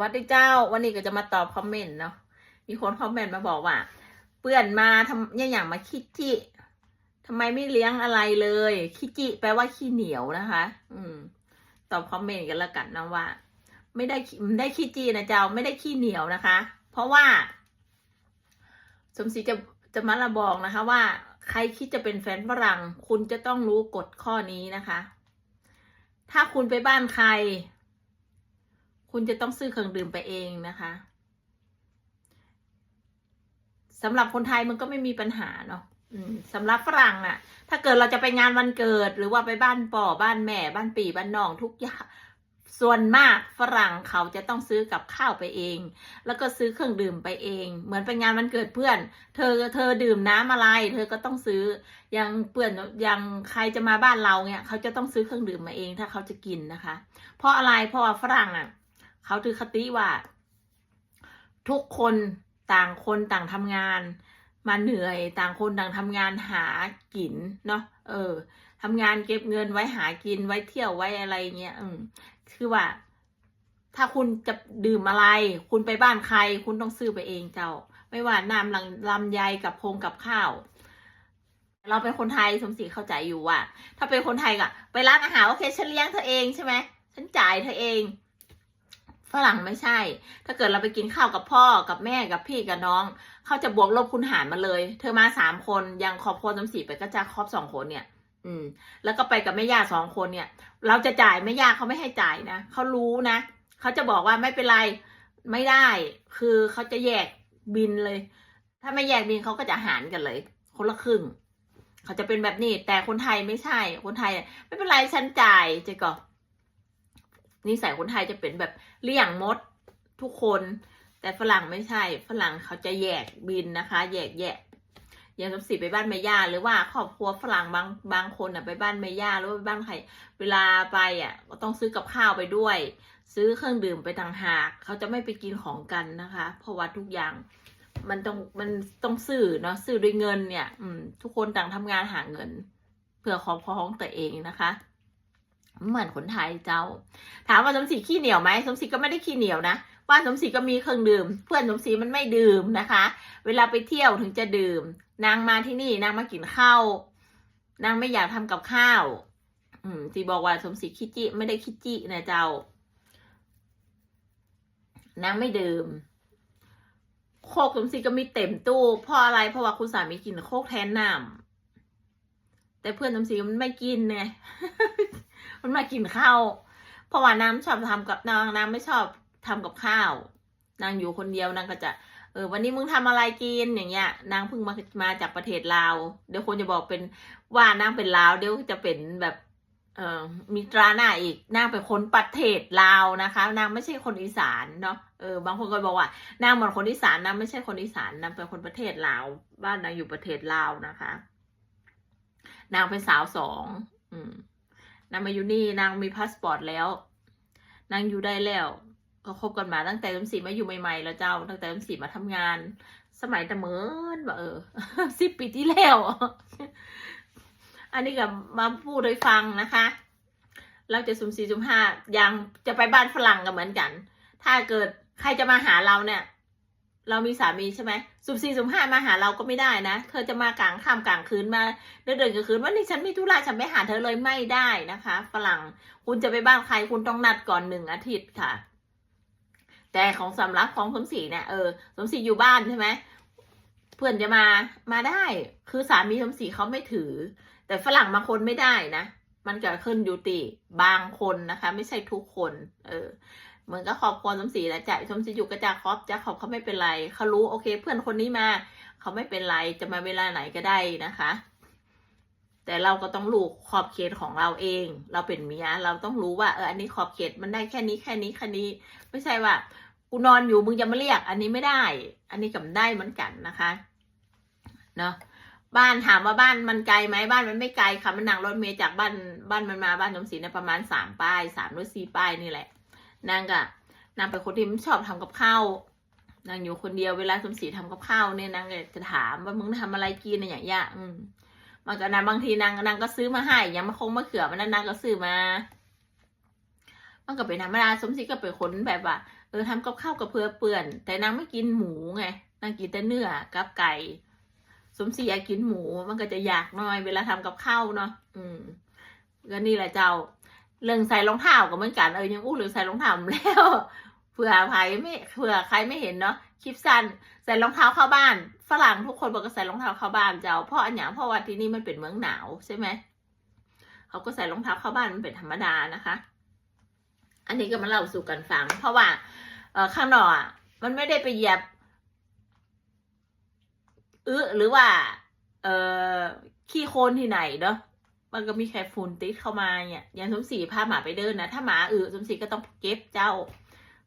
วัสดีเจ้า วันนี้ก็จะมาตอบคอมเมนต์เนาะมีคนคอมเมนต์มาบอกว่า เปื่อนมาทำเนี่ยอย่างมาคิจิทำไมไม่เลี้ยงอะไรเลย คิจิแปลว่าขี้เหนียวนะคะ อืม ตอบคอมเมนต์กันล้วกันนะว่า ไม่ได้ไม่ได้ขี้จีนะเจ้าไม่ได้ขี้เหนียวนะคะ เพราะว่า สมศรีจะจะมาระบอกนะคะ ว่า ใครคิดจะเป็นแฟนฝรั่งคุณจะต้องรู้กฎข้อนี้นะคะ ถ้าคุณไปบ้านใคร คุณจะต้องซื้อเครื่องดื่มไปเองนะคะสำหรับคนไทยมันก็ไม่มีปัญหาเนาะสำหรับฝรั่งอะถ้าเกิดเราจะไปงานวันเกิด หรือว่าไปบ้านป่อบ้านแม่ บ้านปีบ้านน้องทุกอย่างส่วนมากฝรั่งเขาจะต้องซื้อกับข้าวไปเอง แล้วก็ซื้อเครื่องดื่มไปเอง เหมือนไปงานวันเกิดเพื่อน เธอเธอดื่มน้ำอะไร เธอก็ต้องซื้อยังเพื่อนยังใครจะมาบ้านเราเนี่ย เขาจะต้องซื้อเครื่องดื่มมาเอง ถ้าเขาจะกินนะคะ เพราะอะไรเพราะว่าฝรั่งอะ เขาถือคติว่า ทุกคนต่างคนต่างทำงาน มาเหนื่อยต่างคนต่างทำงานหากินเนาะเออทำงานเก็บเงินไว้หากินไว้เที่ยวไว้อะไรเงี้ยอืมคือว่า ถ้าคุณจะดื่มอะไร คุณไปบ้านใคร คุณต้องซื้อไปเองเจ้า ไม่ว่าน้ำลำลำไยกับพงกับข้าว เราเป็นคนไทยสมศรีเข้าใจอยู่ว่า ถ้าเป็นคนไทยก็ไปร้านอาหารโอเคฉันเลี้ยงเธอเองใช่ไหมฉันจ่ายเธอเอง ฝรั่งไม่ใช่ ถ้าเกิดเราไปกินข้าวกับพ่อ กับแม่ กับพี่ กับน้อง เขาจะบวกลบคูณหารมาเลย เธอมาสามคน ยังครอบครัวสมศรีไปก็จะครอบสองคนเนี่ย อืม แล้วก็ไปกับแม่ย่าสองคนเนี่ย เราจะจ่ายแม่ย่าเขาไม่ให้จ่ายนะ เขารู้นะ เขาจะบอกว่าไม่เป็นไร ไม่ได้ คือเขาจะแยกบินเลย ถ้าไม่แยกบินเขาก็จะหารกันเลย คนละครึ่ง เขาจะเป็นแบบนี้ แต่คนไทยไม่ใช่ คนไทย ไม่เป็นไรฉันจ่ายเจ๊ก่อ นิสัยคนไทยจะเป็นแบบเลี่ยงมดทุกคน แต่ฝรั่งไม่ใช่ ฝรั่งเขาจะแยกบินนะคะ แยกแยกอย่างสมศรีไปบ้านแม่ย่าหรือว่าครอบครัวฝรั่งบางบางคนอะไปบ้านแม่ย่าหรือว่าไปบ้านใครเวลาไปอะก็ต้องซื้อกับข้าวไปด้วย ซื้อเครื่องดื่มไปต่างหาก เขาจะไม่ไปกินของกันนะคะ เพราะว่าทุกอย่างมันต้องมันต้องซื้อเนาะซื้อด้วยเงินเนี่ย อืม ทุกคนต่างทำงานหาเงิน เพื่อครอบครัวของตัวเองนะคะ เหมือนคนไทยเจ้า ถามว่าสมศรีขี้เหนียวไหมสมศรีก็ไม่ได้ขี้เหนียวนะบ้านสมศรีก็มีเครื่องดื่ม เพื่อนสมศรีมันไม่ดื่มนะคะ เวลาไปเที่ยวถึงจะดื่ม นางมาที่นี่นางมากินข้าวนางไม่อยากทำกับข้าว อืมที่บอกว่าสมศรีขี้จิไม่ได้ขี้จินะเจ้านางไม่ดื่ม โคกสมศรีก็มีเต็มตู้เพราะอะไรเพราะว่าคุณสามีกินโคกแทนน้ำแต่เพื่อนสมศรีมันไม่กินไง มันมากินข้าวเพราะว่าน้ำชอบทำกับนางนาไม่ชอบทำกับข้าว นางอยู่คนเดียวนางก็จะเออวันนี้มึงทำอะไรกินอย่างเงี้ย นางเพิ่งมามาจากประเทศลาวเดี๋ยวคนจะบอกเป็นว่านางเป็นลาวเดี๋ยวจะเป็นแบบ เออมีตราหน้าอีกนางเป็นคนประเทศลาวนะคะ นางไม่ใช่คนอีสานเนาะเออบางคนก็บอกว่านางเหมือนคนอีสานนางไม่ใช่คนอีสานนางเป็นคนประเทศลาวบ้านนางอยู่ประเทศลาวนะคะ นางเป็นสาวสองอืม นางมาอยู่นี่นางมีพาสปอร์ตแล้ว นางอยู่ได้แล้วก็คบกันมาตั้งแต่ต้นสีมาอยู่ใหม่ๆแล้วเจ้า ตั้งแต่ต้นสีมาทำงาน สมัยตะเมินว่าเออสิบปีที่แล้ว อันนี้ก็มาพูดให้ฟังนะคะ เราจะสุ่มสี่สุ่มห้ายังจะไปบ้านฝรั่งกันเหมือนกัน ถ้าเกิดใครจะมาหาเราเนี่ย เรามีสามีใช่ไหมสุ่มสี่สุ่มห้ามาหาเราก็ไม่ได้นะ เธอจะมากลางค่ำกลางคืนมาเดินเดินกลางคืนว่านี่ฉันมีธุระฉันไม่หาเธอเลยไม่ได้นะคะ ฝรั่งคุณจะไปบ้านใครคุณต้องนัดก่อนหนึ่งอาทิตย์ค่ะ แต่ของสำรับของสมศรีเนี่ยเออสมศรีอยู่บ้านใช่ไหมเพื่อนจะมามาได้ คือสามีสมศรีเขาไม่ถือ แต่ฝรั่งบางคนไม่ได้นะมันเก็ขึ้นอยู่ติบางคนนะคะ ไม่ใช่ทุกคน เออ เหมือนกับครอบครัวสมศรีและจ่ายสมศรีอยู่กับจ่าครอบจ่าคอบเขาไม่เป็นไรเขารู้โอเค เพื่อนคนนี้มาเขาไม่เป็นไรจะมาเวลาไหนก็ได้นะคะ แต่เราก็ต้องรู้ขอบเขตของเราเอง เราเป็นเมียเราต้องรู้ว่าเอออันนี้ขอบเขตมันได้แค่นี้แค่นี้แค่นี้ ไม่ใช่ว่ากูนอนอยู่มึงจะมาเรียก อันนี้ไม่ได้ อันนี้กับได้เหมือนกันนะคะเนาะบ้านถามว่าบ้านมันไกลไหมบ้านมันไม่ไกลค่ะมันนั่งรถเมล์จากบ้านบ้านมันมาบ้านสมศรีเนี่ยประมาณสามป้ายสามหรือสี่ป้ายนี่แหละ นางก็นางเป็นคนที่ชอบทำกับข้าวนางอยู่คนเดียวเวลาสมศรีทำกับข้าวเนี่ยนางก็จะถามว่ามึงทำอะไรกินอะไรอย่างเงี้ยอืมมันก็นางบางทีนางนางก็ซื้อมาให้ย่างมะคงมะเขือมันนนางก็ซื้อมา มันก็เป็นธรรมดาสมศรีก็เป็นคนแบบว่าเออทำกับข้าวกับเพื่อเปื่อน แต่นางไม่กินหมูไงนางกินแต่เนื้อกับไก่ สมศรีอยากกินหมูมันก็จะอยากน้อย เวลาทำกับข้าวเนาะอืมก็นี่แหละเจ้า เรื่องใส่รองเท้าก็เหมือนกันเออยังอู้เรื่องใส่รองเท้าแล้วเผื่อใครไม่เผื่อใครไม่เห็นเนาะคลิปสั้นใส่รองเท้าเข้าบ้าน ฝรั่งทุกคนบอกก็ใส่รองเท้าเข้าบ้านเจ้าเพราะอันอย่างเพราะว่าที่นี่มันเป็นเมืองหนาวใช่ไหมเขาก็ใส่รองเท้าเข้าบ้านมันเป็นธรรมดานะคะ อันนี้ก็มาเล่าสู่กันฟัง เพราะว่า เออข้างนอกอะมันไม่ได้ไปเหยียบอื้อหรือว่า เออขี้โคลนที่ไหนเนาะ มันก็มีแค่ฝุ่นติดเข้ามาเนี่ยอย่างสมศรีพาหมาไปเดินนะถ้าหมาอื้อสมศรีก็ต้องเก็บเจ้า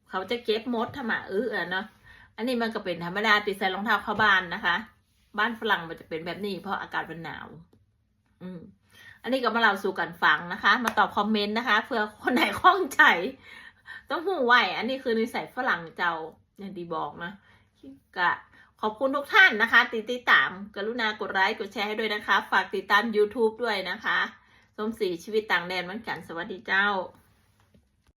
เขาจะเก็บมดถ้าหมาอื้ออะเนาะอันนี้มันก็เป็นธรรมดาติดใส่รองเท้าเข้าบ้านนะคะ บ้านฝรั่งมันจะเป็นแบบนี้เพราะอากาศมันหนาว อืมอันนี้ก็มาเล่าสู่กันฟังนะคะ มาตอบคอมเมนต์นะคะเผื่อคนไหนข้องใจต้องหูไวอันนี้คือนิสัยฝรั่งเจ้าอย่างที่บอกนะกะ ขอบคุณทุกท่านนะคะ ติดติดตาม กรุณากดไลค์กดแชร์ให้ด้วยนะคะ ฝากติดตาม YouTube ด้วยนะคะ สมศรีชีวิตต่างแดนเหมือนกัน สวัสดีเจ้า